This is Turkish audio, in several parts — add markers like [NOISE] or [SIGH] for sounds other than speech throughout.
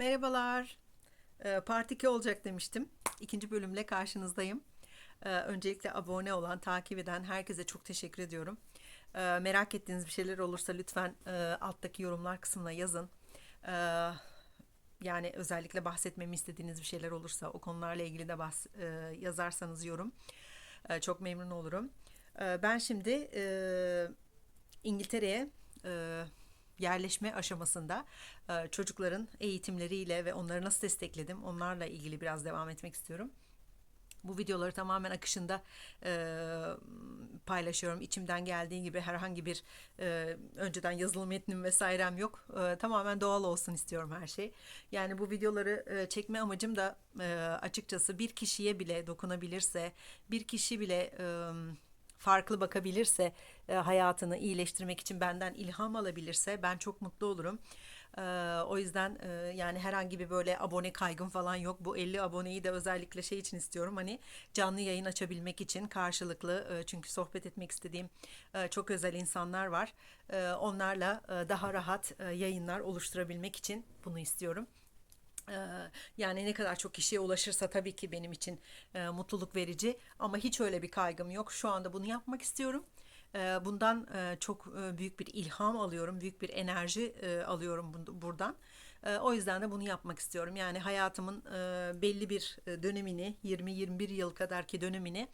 Merhabalar. Ee, Part 2 olacak demiştim. İkinci bölümle karşınızdayım. Ee, Öncelikle abone olan, takip eden herkese çok teşekkür ediyorum. Ee, Merak ettiğiniz bir şeyler olursa lütfen e, alttaki yorumlar kısmına yazın. Yani özellikle bahsetmemi istediğiniz bir şeyler olursa o konularla ilgili de bahs- e, yazarsanız yorum e, çok memnun olurum. Ben şimdi İngiltere'ye yerleşme aşamasında e, çocukların eğitimleriyle ve onları nasıl destekledim onlarla ilgili biraz devam etmek istiyorum. Bu videoları tamamen akışında e, paylaşıyorum. İçimden geldiği gibi herhangi bir e, önceden yazılı metnim vesairem yok. E, tamamen doğal olsun istiyorum her şey. Yani bu videoları e, çekme amacım da e, açıkçası bir kişiye bile dokunabilirse, bir kişi bile e, farklı bakabilirse, e, hayatını iyileştirmek için benden ilham alabilirse ben çok mutlu olurum. E, o yüzden e, yani herhangi bir böyle abone kaygım falan yok. Bu 50 aboneyi de özellikle şey için istiyorum. Hani canlı yayın açabilmek için karşılıklı çünkü sohbet etmek istediğim çok özel insanlar var. Onlarla daha rahat yayınlar oluşturabilmek için bunu istiyorum. Ee, Yani ne kadar çok kişiye ulaşırsa tabii ki benim için e, mutluluk verici ama hiç öyle bir kaygım yok. Şu anda bunu yapmak istiyorum. Ee, Bundan e, çok e, büyük bir ilham alıyorum, büyük bir enerji alıyorum buradan. E, O yüzden de bunu yapmak istiyorum. Yani hayatımın belli bir dönemini, 20-21 yıl kadarki dönemini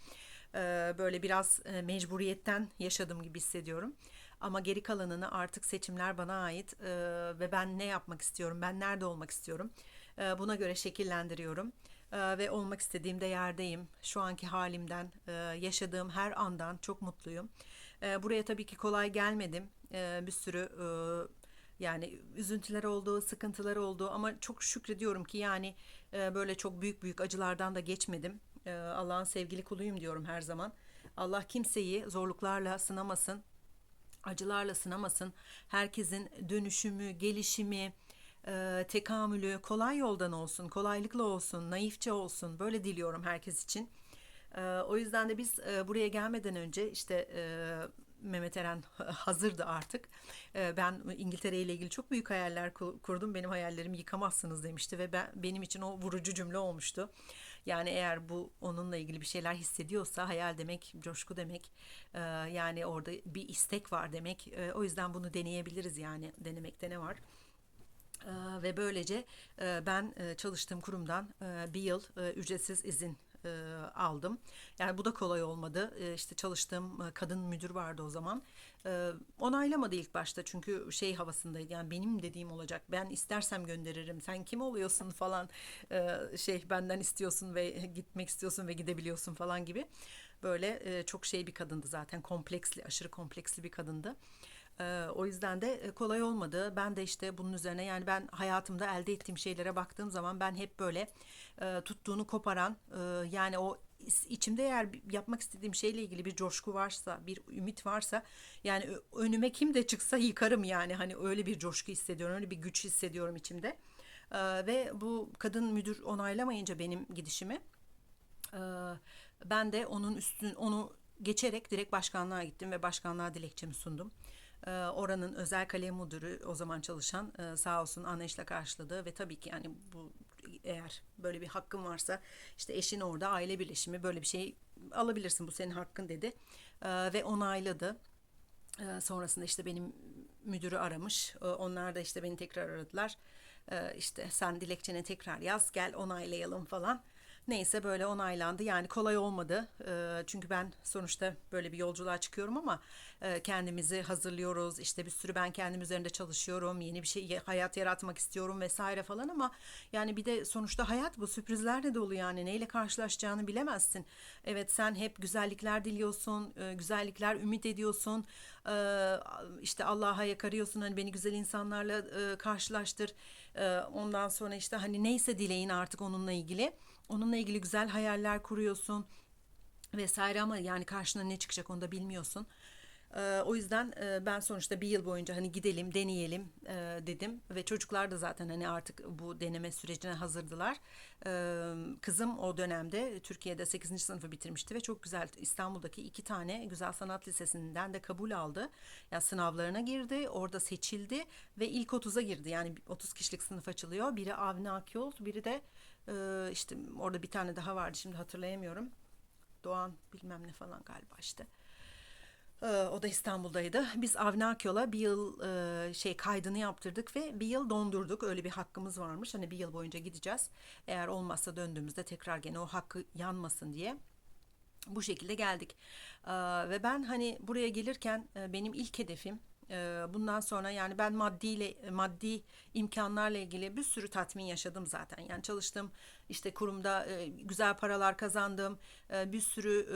e, böyle biraz mecburiyetten yaşadım gibi hissediyorum. Ama geri kalanını artık seçimler bana ait ve ben ne yapmak istiyorum, ben nerede olmak istiyorum. E, buna göre şekillendiriyorum E, ve olmak istediğimde yerdeyim. Şu anki halimden, e, yaşadığım her andan çok mutluyum. E, buraya tabii ki kolay gelmedim. Bir sürü e, yani üzüntüler oldu, sıkıntılar oldu ama çok şükrediyorum ki yani e, böyle çok büyük büyük acılardan da geçmedim. Allah'ın sevgili kuluyum diyorum her zaman. Allah kimseyi zorluklarla sınamasın acılarla sınamasın. Herkesin dönüşümü, gelişimi, e, tekamülü kolay yoldan olsun, kolaylıkla olsun, naifçe olsun. Böyle diliyorum herkes için. E, o yüzden de biz e, buraya gelmeden önce işte e, Mehmet Eren [LAUGHS] hazırdı artık. E, ben İngiltere ile ilgili çok büyük hayaller ku- kurdum. Benim hayallerimi yıkamazsınız demişti ve ben benim için o vurucu cümle olmuştu. Yani eğer bu onunla ilgili bir şeyler hissediyorsa hayal demek, coşku demek. E, yani orada bir istek var demek. E, o yüzden bunu deneyebiliriz yani denemekte ne var? Ve böylece e, ben e, çalıştığım kurumdan e, bir yıl e, ücretsiz izin e, aldım. Yani bu da kolay olmadı. E, işte çalıştığım e, kadın müdür vardı o zaman. E, onaylamadı ilk başta çünkü şey havasındaydı. Yani benim dediğim olacak. Ben istersem gönderirim. Sen kim oluyorsun falan e, şey benden istiyorsun ve gitmek istiyorsun ve gidebiliyorsun falan gibi. Böyle e, çok şey bir kadındı zaten. Kompleksli, aşırı kompleksli bir kadındı. O yüzden de kolay olmadı. Ben de işte bunun üzerine yani ben hayatımda elde ettiğim şeylere baktığım zaman ben hep böyle tuttuğunu koparan yani o içimde eğer yapmak istediğim şeyle ilgili bir coşku varsa, bir ümit varsa yani önüme kim de çıksa yıkarım yani hani öyle bir coşku hissediyorum, öyle bir güç hissediyorum içimde. Ve bu kadın müdür onaylamayınca benim gidişimi ben de onun üstün onu geçerek direkt başkanlığa gittim ve başkanlığa dilekçemi sundum. Ee, Oranın özel kalem müdürü o zaman çalışan e, sağ olsun anlayışla karşıladı ve tabii ki yani bu eğer böyle bir hakkın varsa işte eşin orada aile birleşimi böyle bir şey alabilirsin bu senin hakkın dedi Ee, ve onayladı. Ee, sonrasında işte benim müdürü aramış. Onlar da işte beni tekrar aradılar. İşte sen dilekçeni tekrar yaz gel onaylayalım falan. Neyse böyle onaylandı. Yani kolay olmadı. Ee, çünkü ben sonuçta böyle bir yolculuğa çıkıyorum ama e, kendimizi hazırlıyoruz. İşte bir sürü ben kendim üzerinde çalışıyorum. Yeni bir şey hayat yaratmak istiyorum vesaire falan ama yani bir de sonuçta hayat bu sürprizlerle dolu yani neyle karşılaşacağını bilemezsin. Evet sen hep güzellikler diliyorsun, e, güzellikler ümit ediyorsun. Ee, işte Allah'a yakarıyorsun hani beni güzel insanlarla e, karşılaştır. Ondan sonra işte hani neyse dileğin artık onunla ilgili. Onunla ilgili güzel hayaller kuruyorsun vesaire ama yani karşına ne çıkacak onu da bilmiyorsun. Ee, o yüzden e, ben sonuçta bir yıl boyunca hani gidelim, deneyelim e, dedim ve çocuklar da zaten hani artık bu deneme sürecine hazırdılar. Ee, kızım o dönemde Türkiye'de 8. sınıfı bitirmişti ve çok güzel İstanbul'daki iki tane Güzel Sanat Lisesi'nden de kabul aldı. Yani sınavlarına girdi, orada seçildi ve ilk 30'a girdi. Yani 30 kişilik sınıf açılıyor. Biri Avni Akyol, biri de e, işte orada bir tane daha vardı şimdi hatırlayamıyorum. Doğan bilmem ne falan galiba işte. Ee, O da İstanbul'daydı. Biz Avni Akyol'a bir yıl e, şey kaydını yaptırdık ve bir yıl dondurduk. Öyle bir hakkımız varmış. Hani bir yıl boyunca gideceğiz. Eğer olmazsa döndüğümüzde tekrar gene o hakkı yanmasın diye. Bu şekilde geldik. Ee, ve ben hani buraya gelirken e, benim ilk hedefim bundan sonra yani ben maddiyle maddi imkanlarla ilgili bir sürü tatmin yaşadım zaten. Yani çalıştım işte kurumda güzel paralar kazandım. Bir sürü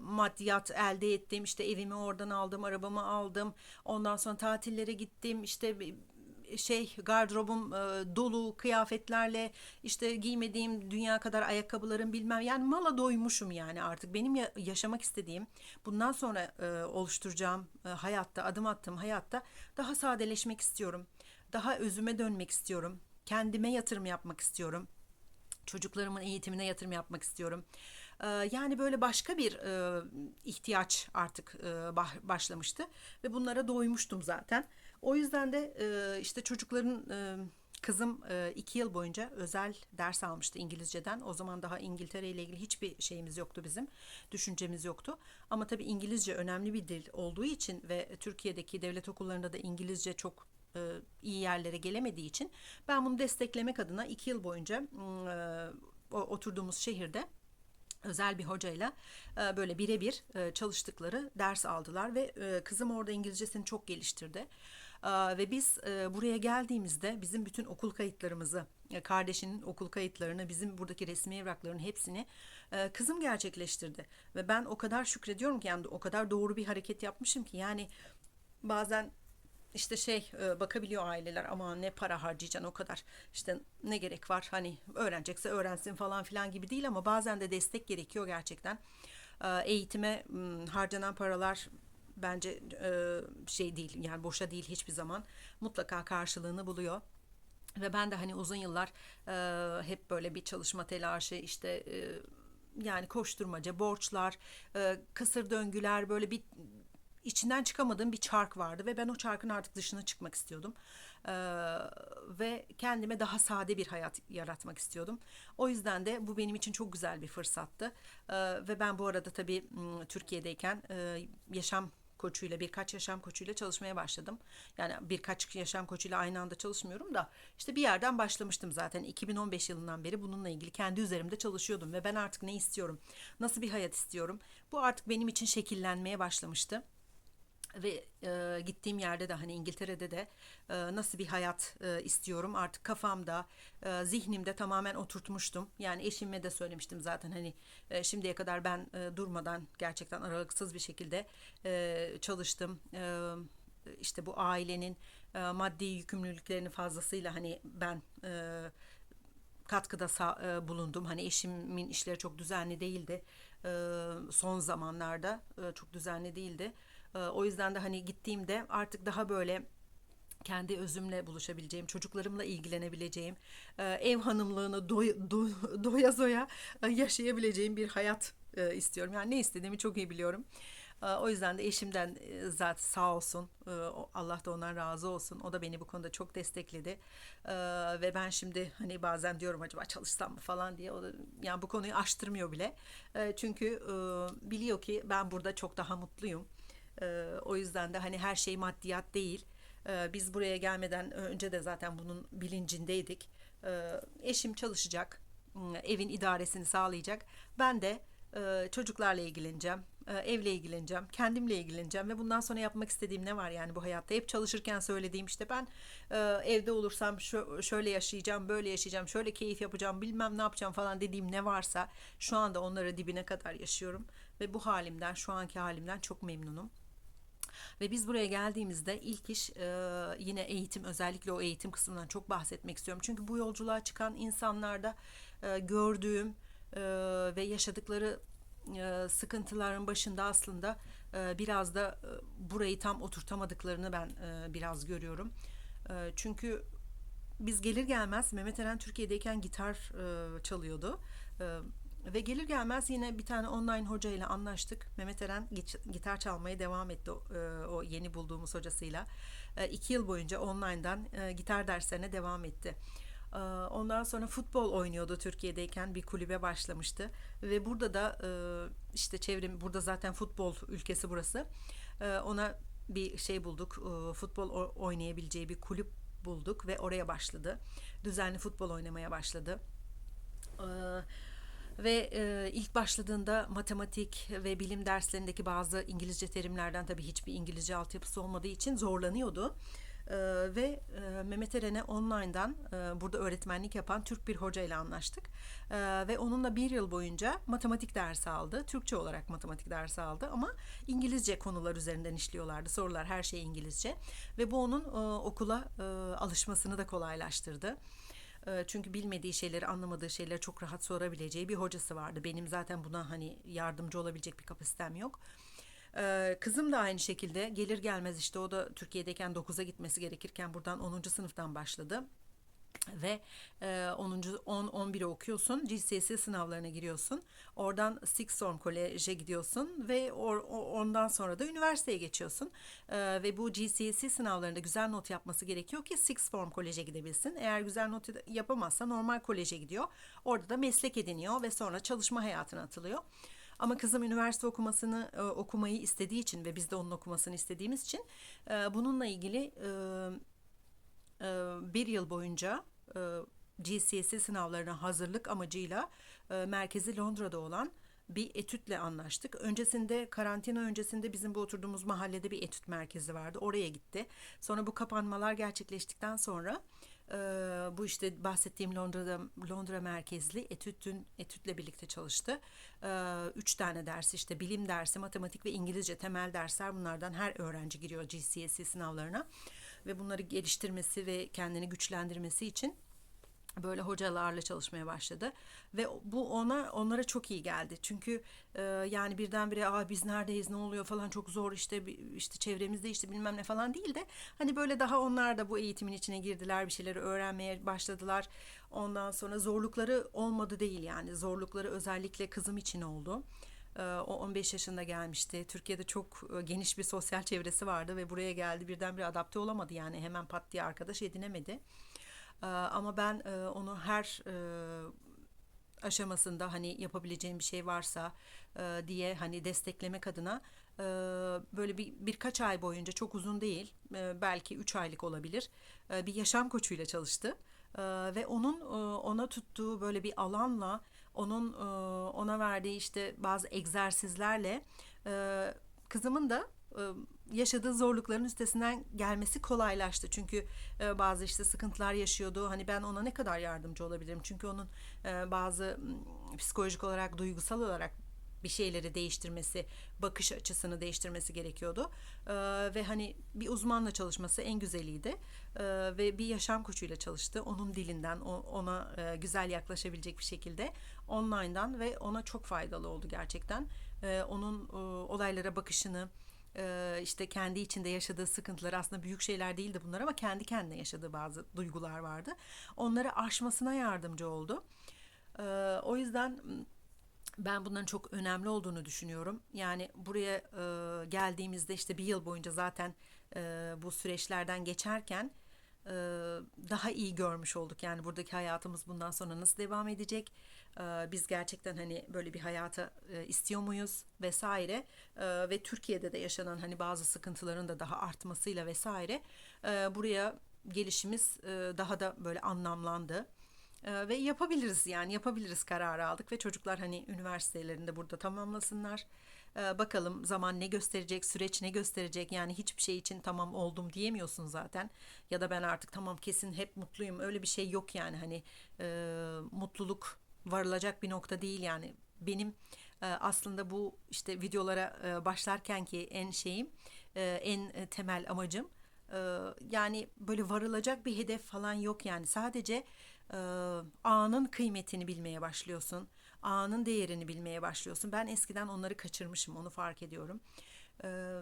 maddiyat elde ettim. İşte evimi oradan aldım, arabamı aldım. Ondan sonra tatillere gittim. İşte şey gardırobum e, dolu kıyafetlerle işte giymediğim dünya kadar ayakkabılarım bilmem yani mala doymuşum yani artık benim ya- yaşamak istediğim bundan sonra e, oluşturacağım e, hayatta adım attığım hayatta daha sadeleşmek istiyorum daha özüme dönmek istiyorum kendime yatırım yapmak istiyorum çocuklarımın eğitimine yatırım yapmak istiyorum. Ee, Yani böyle başka bir e, ihtiyaç artık e, başlamıştı ve bunlara doymuştum zaten. O yüzden de e, işte çocukların e, kızım e, iki yıl boyunca özel ders almıştı İngilizceden. O zaman daha İngiltere ile ilgili hiçbir şeyimiz yoktu bizim, düşüncemiz yoktu. Ama tabii İngilizce önemli bir dil olduğu için ve Türkiye'deki devlet okullarında da İngilizce çok e, iyi yerlere gelemediği için ben bunu desteklemek adına iki yıl boyunca m, e, oturduğumuz şehirde özel bir hocayla e, böyle birebir e, çalıştıkları ders aldılar ve kızım orada İngilizcesini çok geliştirdi. Ve biz e, buraya geldiğimizde bizim bütün okul kayıtlarımızı, e, kardeşinin okul kayıtlarını, bizim buradaki resmi evrakların hepsini e, kızım gerçekleştirdi. Ve ben o kadar şükrediyorum ki yani o kadar doğru bir hareket yapmışım ki yani bazen işte şey bakabiliyor aileler ama ne para harcayacaksın o kadar işte ne gerek var hani öğrenecekse öğrensin falan filan gibi değil ama bazen de destek gerekiyor gerçekten eğitime harcanan paralar bence e, şey değil yani boşa değil hiçbir zaman mutlaka karşılığını buluyor. Ve ben de hani uzun yıllar e, hep böyle bir çalışma telaşı işte e, yani koşturmaca, borçlar, e, kısır döngüler böyle bir içinden çıkamadığım bir çark vardı ve ben o çarkın artık dışına çıkmak istiyordum. E, ve kendime daha sade bir hayat yaratmak istiyordum. O yüzden de bu benim için çok güzel bir fırsattı. E, ve ben bu arada tabii m, Türkiye'deyken e, yaşam koçuyla birkaç yaşam koçuyla çalışmaya başladım. Yani birkaç yaşam koçuyla aynı anda çalışmıyorum da işte bir yerden başlamıştım zaten 2015 yılından beri bununla ilgili kendi üzerimde çalışıyordum ve ben artık ne istiyorum? Nasıl bir hayat istiyorum? Bu artık benim için şekillenmeye başlamıştı ve e, gittiğim yerde de hani İngiltere'de de e, nasıl bir hayat e, istiyorum artık kafamda e, zihnimde tamamen oturtmuştum yani eşime de söylemiştim zaten hani e, şimdiye kadar ben e, durmadan gerçekten aralıksız bir şekilde e, çalıştım E, işte bu ailenin e, maddi yükümlülüklerini fazlasıyla hani ben e, katkıda sa- e, bulundum. Hani eşimin işleri çok düzenli değildi. E, son zamanlarda e, çok düzenli değildi. E, o yüzden de hani gittiğimde artık daha böyle kendi özümle buluşabileceğim, çocuklarımla ilgilenebileceğim, e, ev hanımlığını doy- do- doya zoya e, yaşayabileceğim bir hayat e, istiyorum. Yani ne istediğimi çok iyi biliyorum. O yüzden de eşimden zaten sağ olsun, Allah da ondan razı olsun. O da beni bu konuda çok destekledi. Ve ben şimdi hani bazen diyorum acaba çalışsam mı falan diye. O da yani bu konuyu açtırmıyor bile. Çünkü biliyor ki ben burada çok daha mutluyum. E, O yüzden de hani her şey maddiyat değil. Ee, Biz buraya gelmeden önce de zaten bunun bilincindeydik. Ee, Eşim çalışacak, evin idaresini sağlayacak. Ben de e, çocuklarla ilgileneceğim, e, evle ilgileneceğim, kendimle ilgileneceğim ve bundan sonra yapmak istediğim ne var yani bu hayatta? Hep çalışırken söylediğim işte ben e, evde olursam şö- şöyle yaşayacağım, böyle yaşayacağım, şöyle keyif yapacağım, bilmem ne yapacağım falan dediğim ne varsa şu anda onları dibine kadar yaşıyorum ve bu halimden, şu anki halimden çok memnunum. Ve biz buraya geldiğimizde ilk iş e, yine eğitim özellikle o eğitim kısmından çok bahsetmek istiyorum. Çünkü bu yolculuğa çıkan insanlarda e, gördüğüm e, ve yaşadıkları e, sıkıntıların başında aslında e, biraz da e, burayı tam oturtamadıklarını ben e, biraz görüyorum. E, çünkü biz gelir gelmez Mehmet Eren Türkiye'deyken gitar e, çalıyordu. E, ve gelir gelmez yine bir tane online hoca ile anlaştık. Mehmet Eren git- gitar çalmaya devam etti o, e, yeni bulduğumuz hocasıyla. E, iki yıl boyunca online'dan e, gitar derslerine devam etti. Ondan sonra futbol oynuyordu Türkiye'deyken bir kulübe başlamıştı ve burada da işte çevrem burada zaten futbol ülkesi burası. Ona bir şey bulduk. Futbol oynayabileceği bir kulüp bulduk ve oraya başladı. Düzenli futbol oynamaya başladı. Ve e, ilk başladığında matematik ve bilim derslerindeki bazı İngilizce terimlerden tabii hiçbir İngilizce altyapısı olmadığı için zorlanıyordu. Ee, ve e, Mehmet Eren'e online'dan e, burada öğretmenlik yapan Türk bir hoca ile anlaştık. Ee, ve onunla bir yıl boyunca matematik dersi aldı. Türkçe olarak matematik dersi aldı ama İngilizce konular üzerinden işliyorlardı. Sorular her şey İngilizce. Ve bu onun e, okula e, alışmasını da kolaylaştırdı. E, Çünkü bilmediği şeyleri, anlamadığı şeyleri çok rahat sorabileceği bir hocası vardı. Benim zaten buna hani yardımcı olabilecek bir kapasitem yok. E, Kızım da aynı şekilde gelir gelmez işte o da Türkiye'deyken 9'a gitmesi gerekirken buradan 10. sınıftan başladı ve e, 10. 10 11'e okuyorsun. GCSE sınavlarına giriyorsun. Oradan Sixth Form Kolej'e gidiyorsun ve or- ondan sonra da üniversiteye geçiyorsun. E, ve bu GCSE sınavlarında güzel not yapması gerekiyor ki Sixth Form Kolej'e gidebilsin. Eğer güzel not yapamazsa normal koleje gidiyor. Orada da meslek ediniyor ve sonra çalışma hayatına atılıyor. Ama kızım üniversite okumasını e, okumayı istediği için ve biz de onun okumasını istediğimiz için e, bununla ilgili e, bir yıl boyunca e, GCSE sınavlarına hazırlık amacıyla e, merkezi Londra'da olan bir etütle anlaştık. Öncesinde karantina öncesinde bizim bu oturduğumuz mahallede bir etüt merkezi vardı. Oraya gitti. Sonra bu kapanmalar gerçekleştikten sonra e, bu işte bahsettiğim Londra'da Londra merkezli etütün etütle birlikte çalıştı. E, üç tane ders işte bilim dersi, matematik ve İngilizce temel dersler bunlardan her öğrenci giriyor GCSE sınavlarına ve bunları geliştirmesi ve kendini güçlendirmesi için böyle hocalarla çalışmaya başladı. Ve bu ona onlara çok iyi geldi. Çünkü e, yani birdenbire Aa, biz neredeyiz ne oluyor falan çok zor işte işte çevremizde işte bilmem ne falan değil de hani böyle daha onlar da bu eğitimin içine girdiler bir şeyleri öğrenmeye başladılar. Ondan sonra zorlukları olmadı değil yani zorlukları özellikle kızım için oldu. Ee, O 15 yaşında gelmişti. Türkiye'de çok e, geniş bir sosyal çevresi vardı ve buraya geldi. Birdenbire adapte olamadı yani hemen pat diye arkadaş edinemedi. Ee, Ama ben e, onu her e, aşamasında hani yapabileceğim bir şey varsa diye hani desteklemek adına böyle bir birkaç ay boyunca çok uzun değil belki 3 aylık olabilir bir yaşam koçuyla çalıştı. Ve onun ona tuttuğu böyle bir alanla onun e, ona verdiği işte bazı egzersizlerle e, kızımın da e, yaşadığı zorlukların üstesinden gelmesi kolaylaştı. Çünkü bazı işte sıkıntılar yaşıyordu. Hani ben ona ne kadar yardımcı olabilirim? Çünkü onun bazı psikolojik olarak, duygusal olarak bir şeyleri değiştirmesi, bakış açısını değiştirmesi gerekiyordu. E, ve hani bir uzmanla çalışması en güzeliydi. E, ve bir yaşam koçuyla çalıştı. Onun dilinden o- ona e, güzel yaklaşabilecek bir şekilde online'dan ve ona çok faydalı oldu gerçekten. E, onun e, olaylara bakışını, e, işte kendi içinde yaşadığı sıkıntılar aslında büyük şeyler değildi bunlar ama kendi kendine yaşadığı bazı duygular vardı. Onları aşmasına yardımcı oldu. E, o yüzden ben bunların çok önemli olduğunu düşünüyorum. Yani buraya e, geldiğimizde işte bir yıl boyunca zaten e, bu süreçlerden geçerken e, daha iyi görmüş olduk. Yani buradaki hayatımız bundan sonra nasıl devam edecek? E, biz gerçekten hani böyle bir hayata e, istiyor muyuz vesaire? E, ve Türkiye'de de yaşanan hani bazı sıkıntıların da daha artmasıyla vesaire e, buraya gelişimiz e, daha da böyle anlamlandı. Ee, ve yapabiliriz yani yapabiliriz kararı aldık ve çocuklar hani üniversitelerinde burada tamamlasınlar. Ee, bakalım zaman ne gösterecek, süreç ne gösterecek yani hiçbir şey için tamam oldum diyemiyorsun zaten. Ya da ben artık tamam kesin hep mutluyum öyle bir şey yok yani hani e, mutluluk varılacak bir nokta değil yani. Benim e, aslında bu işte videolara e, başlarken ki en şeyim e, en temel amacım yani böyle varılacak bir hedef falan yok yani sadece e, anın kıymetini bilmeye başlıyorsun. Anın değerini bilmeye başlıyorsun. Ben eskiden onları kaçırmışım, onu fark ediyorum. e,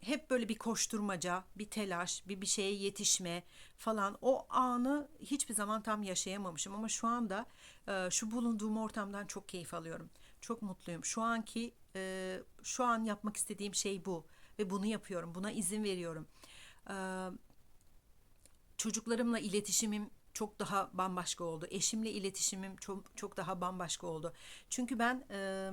hep böyle bir koşturmaca, bir telaş, bir bir şeye yetişme falan o anı hiçbir zaman tam yaşayamamışım ama şu anda e, şu bulunduğum ortamdan çok keyif alıyorum. Çok mutluyum. Şu anki e, şu an yapmak istediğim şey bu ve bunu yapıyorum. Buna izin veriyorum. E, çocuklarımla iletişimim çok daha bambaşka oldu. Eşimle iletişimim çok çok daha bambaşka oldu. Çünkü ben e,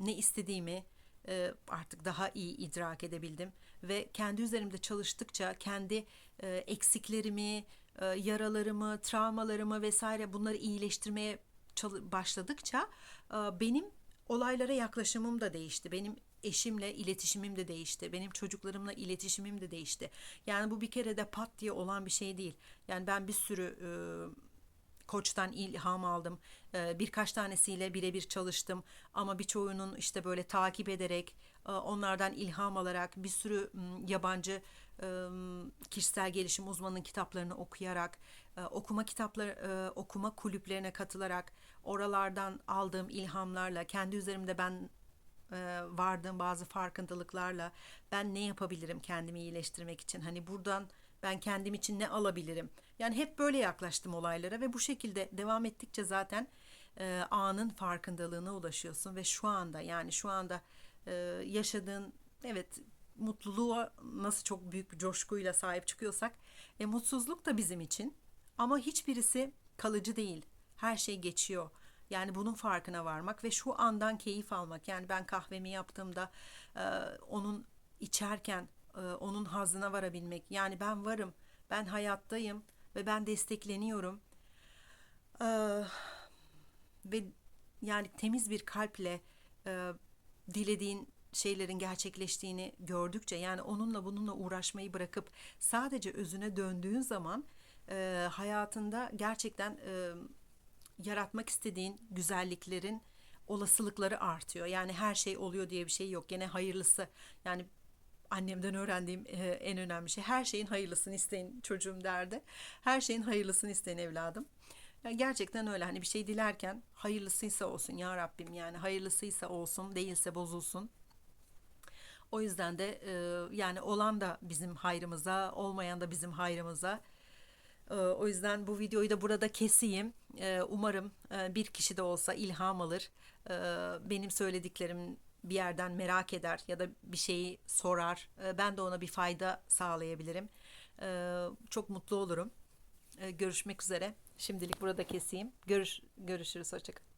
ne istediğimi e, artık daha iyi idrak edebildim ve kendi üzerimde çalıştıkça kendi e, eksiklerimi, e, yaralarımı, travmalarımı vesaire bunları iyileştirmeye başladıkça e, benim olaylara yaklaşımım da değişti. Benim eşimle iletişimim de değişti. Benim çocuklarımla iletişimim de değişti. Yani bu bir kere de pat diye olan bir şey değil. Yani ben bir sürü e, koçtan ilham aldım. Ee, birkaç tanesiyle birebir çalıştım ama birçoğunun işte böyle takip ederek, e, onlardan ilham alarak, bir sürü yabancı e, kişisel gelişim uzmanının kitaplarını okuyarak, e, okuma kitapları, e, okuma kulüplerine katılarak, oralardan aldığım ilhamlarla, kendi üzerimde ben e, vardığım bazı farkındalıklarla ben ne yapabilirim kendimi iyileştirmek için? Hani buradan ben kendim için ne alabilirim? Yani hep böyle yaklaştım olaylara ve bu şekilde devam ettikçe zaten e, anın farkındalığına ulaşıyorsun ve şu anda yani şu anda e, yaşadığın evet mutluluğa nasıl çok büyük bir coşkuyla sahip çıkıyorsak e, mutsuzluk da bizim için ama hiçbirisi kalıcı değil. Her şey geçiyor. Yani bunun farkına varmak ve şu andan keyif almak. Yani ben kahvemi yaptığımda e, onun içerken e, onun hazzına varabilmek. Yani ben varım, ben hayattayım ve ben destekleniyorum. E, ve yani temiz bir kalple e, dilediğin şeylerin gerçekleştiğini gördükçe yani onunla bununla uğraşmayı bırakıp sadece özüne döndüğün zaman e, hayatında gerçekten e, yaratmak istediğin güzelliklerin olasılıkları artıyor. Yani her şey oluyor diye bir şey yok. Gene hayırlısı. Yani annemden öğrendiğim e, en önemli şey her şeyin hayırlısını isteyin çocuğum derdi. Her şeyin hayırlısını isteyin evladım. Ya gerçekten öyle hani bir şey dilerken hayırlısıysa olsun ya Rabbim yani hayırlısıysa olsun değilse bozulsun. O yüzden de e, yani olan da bizim hayrımıza, olmayan da bizim hayrımıza. E, o yüzden bu videoyu da burada keseyim. E, umarım e, bir kişi de olsa ilham alır. E, benim söylediklerim bir yerden merak eder ya da bir şeyi sorar. Ben de ona bir fayda sağlayabilirim. Çok mutlu olurum. Görüşmek üzere. Şimdilik burada keseyim. Görüş, görüşürüz. Hoşçakalın.